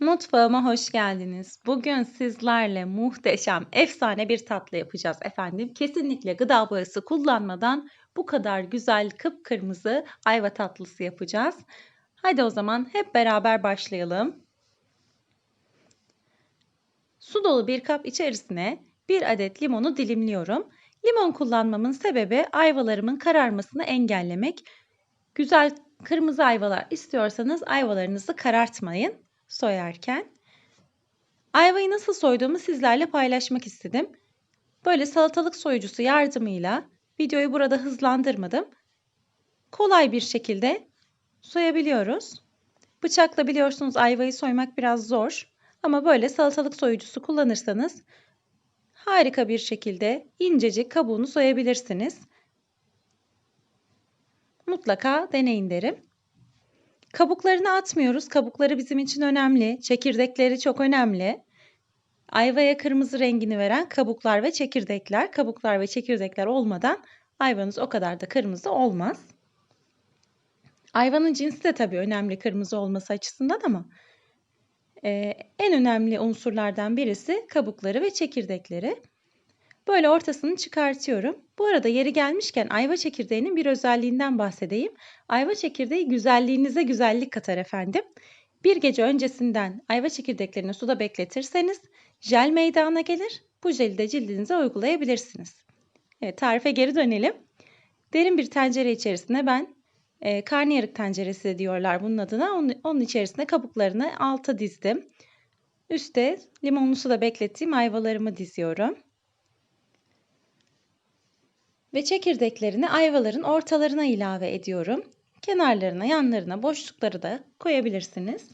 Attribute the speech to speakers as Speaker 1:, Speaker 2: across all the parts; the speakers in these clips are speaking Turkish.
Speaker 1: Mutfağıma hoş geldiniz. Bugün sizlerle muhteşem, efsane bir tatlı yapacağız efendim. Kesinlikle gıda boyası kullanmadan bu kadar güzel kıpkırmızı ayva tatlısı yapacağız. Hadi o zaman hep beraber başlayalım. Su dolu bir kap içerisine bir adet limonu dilimliyorum. Limon kullanmamın sebebi ayvalarımın kararmasını engellemek. Güzel kırmızı ayvalar istiyorsanız ayvalarınızı karartmayın soyarken. Ayvayı nasıl soyduğumu sizlerle paylaşmak istedim. Böyle salatalık soyucusu yardımıyla videoyu burada hızlandırmadım. Kolay bir şekilde soyabiliyoruz. Bıçakla biliyorsunuz ayvayı soymak biraz zor. Ama böyle salatalık soyucusu kullanırsanız harika bir şekilde incecik kabuğunu soyabilirsiniz. Mutlaka deneyin derim. Kabuklarını atmıyoruz. Kabukları bizim için önemli. Çekirdekleri çok önemli. Ayvaya kırmızı rengini veren kabuklar ve çekirdekler. Kabuklar ve çekirdekler olmadan ayvanız o kadar da kırmızı olmaz. Ayvanın cinsi de tabii önemli kırmızı olması açısından ama e, en önemli unsurlardan birisi kabukları ve çekirdekleri. Böyle ortasını çıkartıyorum. Bu arada yeri gelmişken ayva çekirdeğinin bir özelliğinden bahsedeyim. Ayva çekirdeği güzelliğinize güzellik katar efendim. Bir gece öncesinden ayva çekirdeklerini suda bekletirseniz jel meydana gelir. Bu jeli de cildinize uygulayabilirsiniz. Evet tarife geri dönelim. Derin bir tencere içerisine ben e, karnıyarık tenceresi diyorlar bunun adına. Onun, onun içerisine kabuklarını alta dizdim. Üste limonlu suda beklettiğim ayvalarımı diziyorum ve çekirdeklerini ayvaların ortalarına ilave ediyorum. Kenarlarına, yanlarına boşlukları da koyabilirsiniz.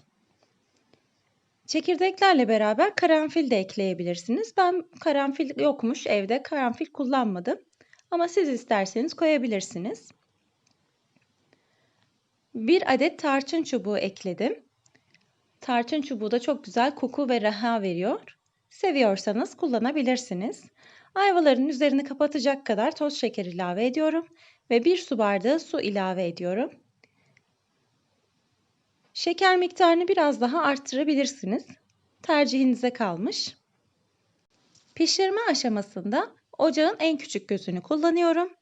Speaker 1: Çekirdeklerle beraber karanfil de ekleyebilirsiniz. Ben karanfil yokmuş evde karanfil kullanmadım. Ama siz isterseniz koyabilirsiniz. Bir adet tarçın çubuğu ekledim. Tarçın çubuğu da çok güzel koku ve raha veriyor. Seviyorsanız kullanabilirsiniz. Ayvaların üzerini kapatacak kadar toz şeker ilave ediyorum ve bir su bardağı su ilave ediyorum. Şeker miktarını biraz daha arttırabilirsiniz. Tercihinize kalmış. Pişirme aşamasında ocağın en küçük gözünü kullanıyorum.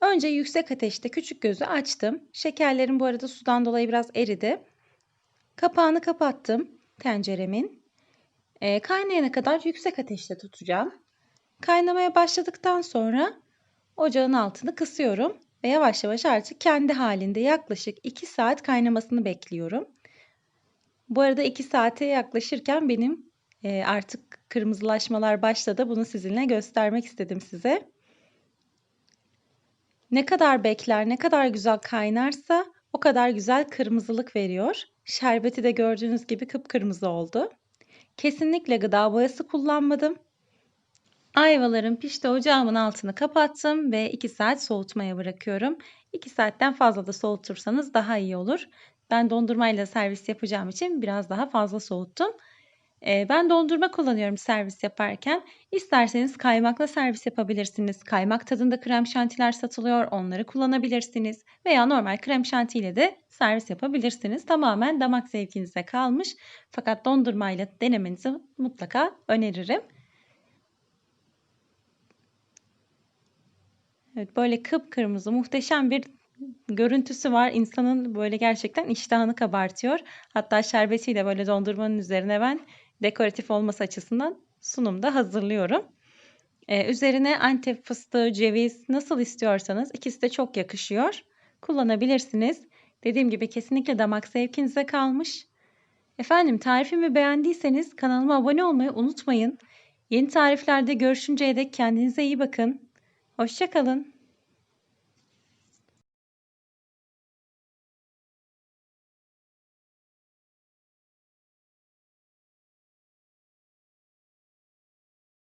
Speaker 1: Önce yüksek ateşte küçük gözü açtım. Şekerlerim bu arada sudan dolayı biraz eridi. Kapağını kapattım tenceremin. E, kaynayana kadar yüksek ateşte tutacağım. Kaynamaya başladıktan sonra ocağın altını kısıyorum ve yavaş yavaş artık kendi halinde yaklaşık 2 saat kaynamasını bekliyorum. Bu arada 2 saate yaklaşırken benim e, artık kırmızılaşmalar başladı. Bunu sizinle göstermek istedim size. Ne kadar bekler, ne kadar güzel kaynarsa o kadar güzel kırmızılık veriyor. Şerbeti de gördüğünüz gibi kıpkırmızı oldu. Kesinlikle gıda boyası kullanmadım. Ayvalarım pişti ocağımın altını kapattım ve 2 saat soğutmaya bırakıyorum. 2 saatten fazla da soğutursanız daha iyi olur. Ben dondurmayla servis yapacağım için biraz daha fazla soğuttum. Ee, ben dondurma kullanıyorum servis yaparken. İsterseniz kaymakla servis yapabilirsiniz. Kaymak tadında krem şantiler satılıyor. Onları kullanabilirsiniz. Veya normal krem şantiyle de servis yapabilirsiniz. Tamamen damak zevkinize kalmış. Fakat dondurmayla denemenizi mutlaka öneririm. Evet, böyle kıpkırmızı muhteşem bir görüntüsü var. İnsanın böyle gerçekten iştahını kabartıyor. Hatta şerbetiyle böyle dondurmanın üzerine ben dekoratif olması açısından sunumda hazırlıyorum. Ee, üzerine antep fıstığı, ceviz nasıl istiyorsanız ikisi de çok yakışıyor. Kullanabilirsiniz. Dediğim gibi kesinlikle damak zevkinize kalmış. Efendim tarifimi beğendiyseniz kanalıma abone olmayı unutmayın. Yeni tariflerde görüşünceye dek kendinize iyi bakın. Hoşçakalın.